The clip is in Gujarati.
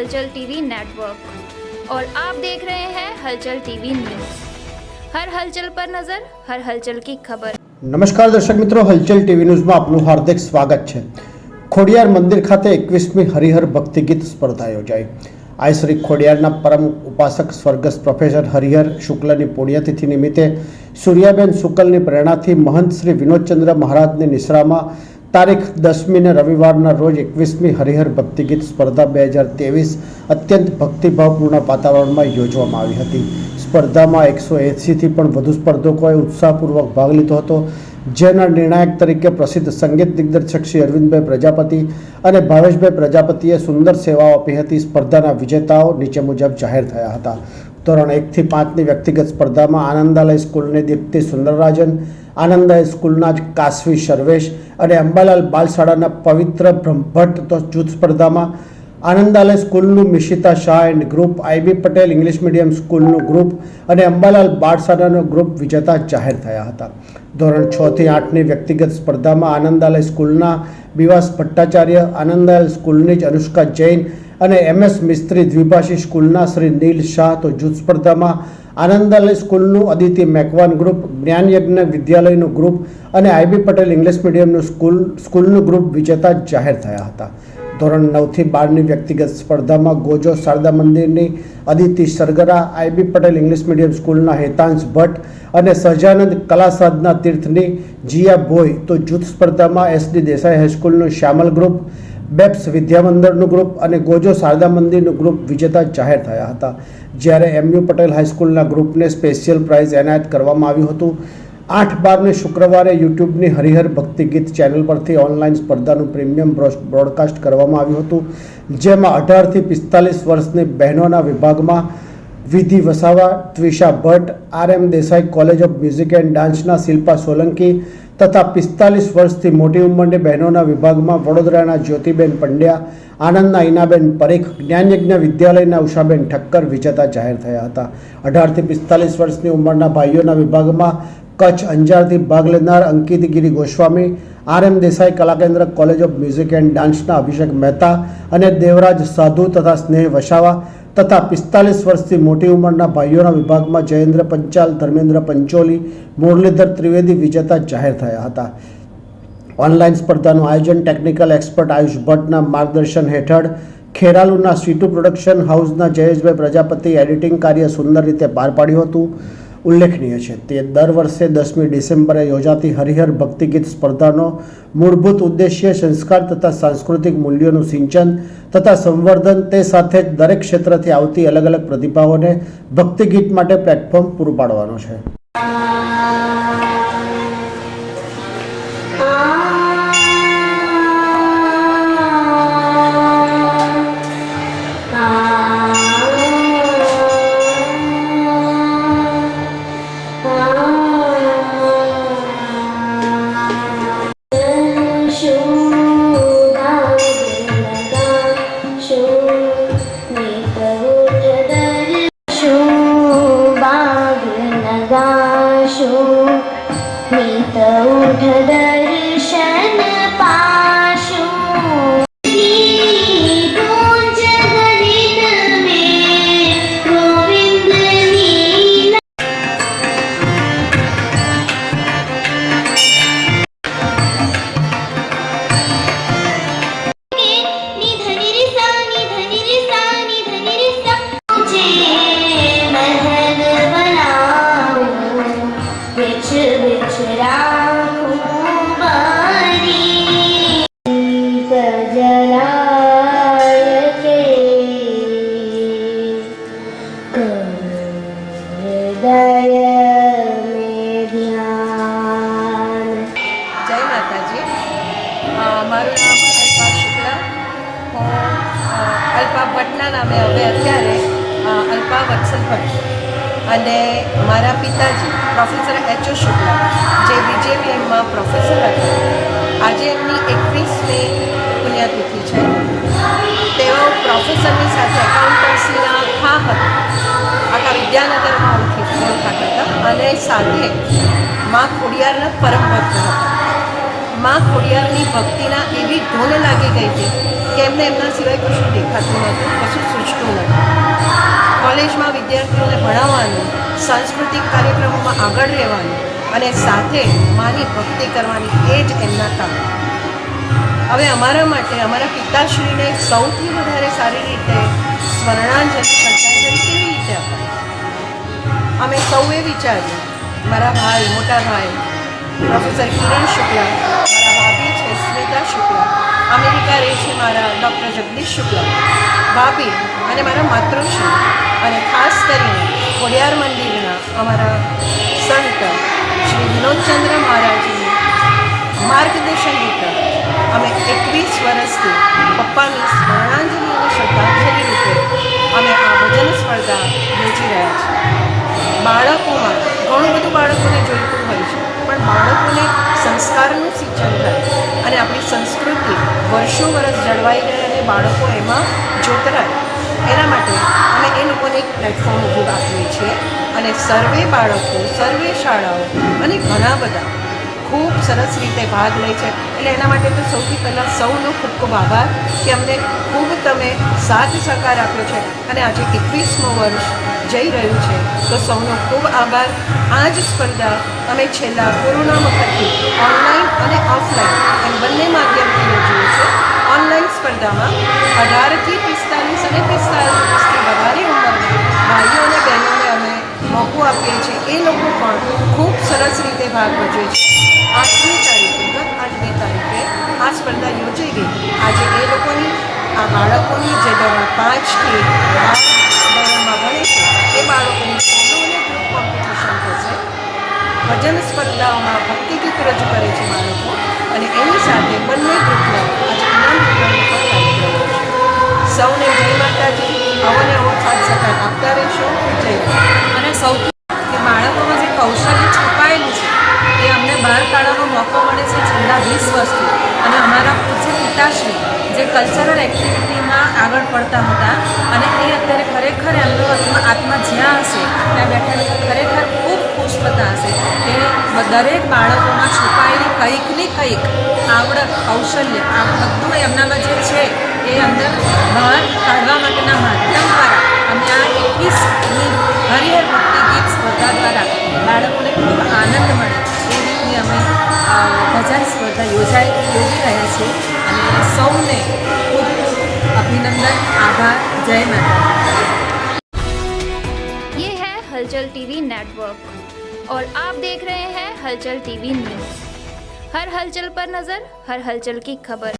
हलचल टीवी नेटवर्क और आप देख रहे हैं हलचल टीवी न्यूज हर हलचल पर नजर हर हलचल की खबर નમસ્કાર દર્શક મિત્રો હલચલ ટીવી ન્યૂઝમાં આપનું હાર્દિક સ્વાગત છે ખોડિયાર મંદિર ખાતે એકવીસમી હરિહર ભક્તિ ગીત સ્પર્ધા યોજાઈ આ શ્રી ખોડિયારના પરમ ઉપાસક સ્વર્ગસ્થ પ્રોફેસર હરિહર શુક્લની પુણ્યતિથિ નિમિત્તે સૂર્યાબેન શુક્લની પ્રેરણાથી મહંત શ્રી વિનોદચંદ્ર મહારાજની નિશ્રામાં તારીખ દસમીને રવિવારના રોજ એકવીસમી હરિહર ભક્તિગીત સ્પર્ધા બે હજાર ત્રેવીસ અત્યંત ભક્તિભાવપૂર્ણ વાતાવરણમાં યોજવામાં આવી હતી. સ્પર્ધામાં એકસો એંસીથી પણ વધુ સ્પર્ધકોએ ઉત્સાહપૂર્વક ભાગ લીધો હતો. જેના નિર્ણાયક તરીકે પ્રસિદ્ધ સંગીત દિગ્દર્શક શ્રી અરવિંદભાઈ પ્રજાપતિ અને ભાવેશભાઈ પ્રજાપતિએ સુંદર સેવાઓ આપી હતી. સ્પર્ધાના વિજેતાઓ નીચે મુજબ જાહેર થયા હતા. ધોરણ એકથી પાંચની વ્યક્તિગત સ્પર્ધામાં આનંદાલય સ્કૂલની દીપ્તિ સુંદરરાજન આનંદાલય સ્કૂલના જ કાશવી સર્વેશ અને અંબાલાલ બાલશાળાના પવિત્ર બ્રહ્મભટ્ટ તો જૂથ સ્પર્ધામાં. આનંદાલય સ્કૂલનું Mishita Shah and group I B Patel English medium સ્કૂલનું ગ્રુપ અને અંબાલાલ બાળશાળાનો ગ્રુપ વિજેતા જાહેર થયા હતા. ધોરણ છ થી આઠની વ્યક્તિગત સ્પર્ધામાં આનંદાલય સ્કૂલના બિવાસ ભટ્ટાચાર્ય, આનંદાલય સ્કૂલની જ અનુષ્કા જૈન અને એમએસ મિસ્ત્રી દ્વિભાષી સ્કૂલના શ્રી નીલ શાહ તો જૂથ સ્પર્ધામાં આનંદાલય સ્કૂલનું અદિતિ મેકવાન ગ્રુપ, જ્ઞાનયજ્ઞ વિદ્યાલયનું ગ્રુપ અને આઈબી પટેલ ઇંગ્લિશ મીડિયમનું સ્કૂલ, સ્કૂલનું ગ્રુપ વિજેતા જાહેર થયા હતા. ધોરણ નવથી બારની વ્યક્તિગત સ્પર્ધામાં ગોજો શારદા મંદિરની Aditi Sargara I B Patel English medium સ્કૂલના હેતાંશ ભટ્ટ અને સહજાનંદ કલા સાધના તીર્થની જીયા ભોય તો જૂથ સ્પર્ધામાં એસડી દેસાઈ હાઈસ્કૂલનું શ્યામલ ગ્રુપ બેપ્સ વિદ્યામંદિરનું ગ્રુપ અને ગોજો શારદા મંદિરનું ગ્રુપ વિજેતા જાહેર થયા હતા. જ્યારે એમયુ પટેલ હાઈસ્કૂલના ગ્રુપને સ્પેશિયલ પ્રાઇઝ એનાયત કરવામાં આવ્યું હતું. આઠ બારને શુક્રવારે યુટ્યુબની હરિહર ભક્તિ ગીત ચેનલ પરથી ઓનલાઈન સ્પર્ધાનું પ્રીમિયમ બ્રોડકાસ્ટ કરવામાં આવ્યું હતું. જેમાં અઢારથી પિસ્તાલીસ વર્ષની બહેનોના વિભાગમાં Vidhi Vasava Tvisha Bhatt, R M Desai college of music and ડાન્સના Shilpa Solanki તથા પિસ્તાલીસ વર્ષથી મોટી ઉંમરની બહેનોના વિભાગમાં વડોદરાના જ્યોતિબેન પંડ્યા, આનંદના ઈનાબેન પરેખ, જ્ઞાનયજ્ઞ વિદ્યાલયના ઉષાબેન ઠક્કર વિજેતા જાહેર થયા હતા. અઢારથી પિસ્તાલીસ વર્ષની ઉંમરના ભાઈઓના વિભાગમાં કચ્છ અંજારથી ભાગ લેનાર Ankit Giri Goswami, R M Desai Kalakendra college of music and ડાન્સના Abhishek Mehta અને દેવરાજ સાધુ તથા સ્નેહ વસાવા તથા પિસ્તાલીસ વર્ષથી મોટી ઉંમરના ભાઈઓના વિભાગમાં જયેન્દ્ર પંચાલ, ધર્મેન્દ્ર પંચોલી, મુરલીધર ત્રિવેદી વિજેતા જાહેર થયા હતા. ઓનલાઈન સ્પર્ધાનું આયોજન ટેકનિકલ એક્સપર્ટ આયુષ ભટ્ટના માર્ગદર્શન હેઠળ ખેરાલુના સીટુ પ્રોડક્શન હાઉસના જયેશભાઈ પ્રજાપતિ એડિટિંગ કાર્ય સુંદર રીતે પાર પાડ્યું હતું. ઉલ્લેખનીય છે. તે દર વર્ષે દસમી ડિસેમ્બરે યોજાતી હરિહર ભક્તિગીત સ્પર્ધાનો મૂળભૂત ઉદ્દેશ્ય સંસ્કાર તથા સાંસ્કૃતિક મૂલ્યોનું સિંચન તથા સંવર્ધન તે સાથે જ દરેક ક્ષેત્રથી આવતી અલગ અલગ પ્રતિભાઓને ભક્તિગીત માટે પ્લેટફોર્મ પૂરું પાડવાનો છે. અલ્પા નામે હવે અત્યારે અલ્પા વત્સલ ભટ્ટ અને મારા પિતાજી, પ્રોફેસર એચ ઓ શુક્લા, જે બીજેપીએમમાં પ્રોફેસર હતા, આજે એમની એકવીસમી પુણ્યતિથિ છે. તેઓ પ્રોફેસરની સાથે એકાઉન્ટન્સીના ખા હતા. આખા વિદ્યાનગરમાં ઓળખી, ઓળખાતા હતા અને સાથે મા ખોડિયારના પરમ ભક્ત હતા. મા ખોડિયારની ભક્તિના એવી ધૂન લાગી ગઈ હતી કે એમને એમના સિવાય કશું દેખાતું નહોતું કશું સૂચતું નહોતું કોલેજમાં વિદ્યાર્થીઓને ભણાવવાનું, સાંસ્કૃતિક કાર્યક્રમોમાં આગળ રહેવાનું અને સાથે માની ભક્તિ કરવાની એ જ એમના કામ. હવે અમારા માટે અમારા પિતાશ્રીને સૌથી વધારે સારી રીતે સ્મરણાંજલિ શ્રદ્ધાંજલિ કેવી રીતે અમે સૌએ વિચાર્યું, મારા ભાઈ, મોટા ભાઈ, પ્રોફેસર કિરણ શુક્લા, મારા ભાભી છે સ્મિતા શુક્લા અમેરિકા રહે છે મારા ડૉક્ટર જગદીશ શુક્લા, ભાભી અને મારા માતૃશ્રી અને ખાસ કરીને ખોડિયાર મંદિરના અમારા સંત શ્રી વિનોદચંદ્ર મહારાજની માર્ગદર્શન હેઠળ અમે એકવીસ વર્ષથી પપ્પાની સ્મરણાંજલિ અને શ્રદ્ધાંજલિ રૂપે અમે આ ભજન સ્પર્ધા યોજી રહ્યા છીએ. બાળકોમાં ઘણું બધું બાળકોને જોઈતું હોય છે, પણ બાળકોને સંસ્કારનું સિંચન થાય. અને આપણી સંસ્કૃતિ વર્ષો વર્ષ જળવાઈ રહે અને બાળકો એમાં જોતરાય. એના માટે અમે એ લોકોને એક પ્લેટફોર્મ ઊભું રાખીએ છીએ. અને સર્વે બાળકો, સર્વે શાળાઓ અને ઘણા બધા ખૂબ સરસ રીતે ભાગ લે છે. એટલે એના માટે તો સૌથી પહેલાં સૌનો ખૂબ ખૂબ આભાર કે અમને ખૂબ તમે સાથ સહકાર આપ્યો છે અને આજે એકવીસમો વર્ષ જઈ રહ્યું છે. તો સૌનો ખૂબ આભાર. આ જ સ્પર્ધા અમે છેલ્લા કોરોના વખતથી ઓનલાઈન અને ઓફલાઈન એમ બંને માધ્યમથી યોજીએ છીએ. ઓનલાઈન સ્પર્ધામાં અઢારથી પિસ્તાલીસ અને પિસ્તાલીસથી વધારે ઉંમરના ભાઈઓ અને બહેનોને અમે મોકો આપીએ છીએ. એ લોકો પણ ખૂબ સરસ રીતે ભાગ ભજવે છે. આઠમી તારીખે, ગત આઠમી તારીખે આ સ્પર્ધા યોજાઈ ગઈ. આજે એ લોકોની, આ બાળકોની જે ધોરણ પાંચથી ધોરણમાં ભણે છે, એ બાળકોની સોલો અને ગ્રુપ કોમ્પિટિશન થશે ભજન સ્પર્ધાઓમાં ભક્તિ ગીત રજૂ કરે છે બાળકો અને એની સાથે બંને ગ્રુપનો જે કલ્ચરલ એક્ટિવિટીમાં આગળ પડતા હતા અને એ અત્યારે ખરેખર એમનો આત્મા જ્યાં હશે, ત્યાં બેઠા ખરેખર ખૂબ ખુશ થતા હશે કે દરેક બાળકોમાં છુપાયેલી કંઈક ને કંઈક આવડત, કૌશલ્ય, આ બધું એમનામાં જે છે એ અંદર બહાર કાઢવા માટેના માધ્યમ દ્વારા અમે આ એકવીસની હરિહર ભક્તિ ગીત સ્પર્ધા દ્વારા બાળકોને ખૂબ આનંદ મળે. એ રીતની અમે ભજન સ્પર્ધા યોજાઈ યોજી રહ્યા છીએ. અને સૌને अभिनंदन, आभार, जय माता ये है हलचल टीवी नेटवर्क और आप देख रहे हैं हलचल टीवी न्यूज़। हर हलचल पर नज़र, हर हलचल की खबर।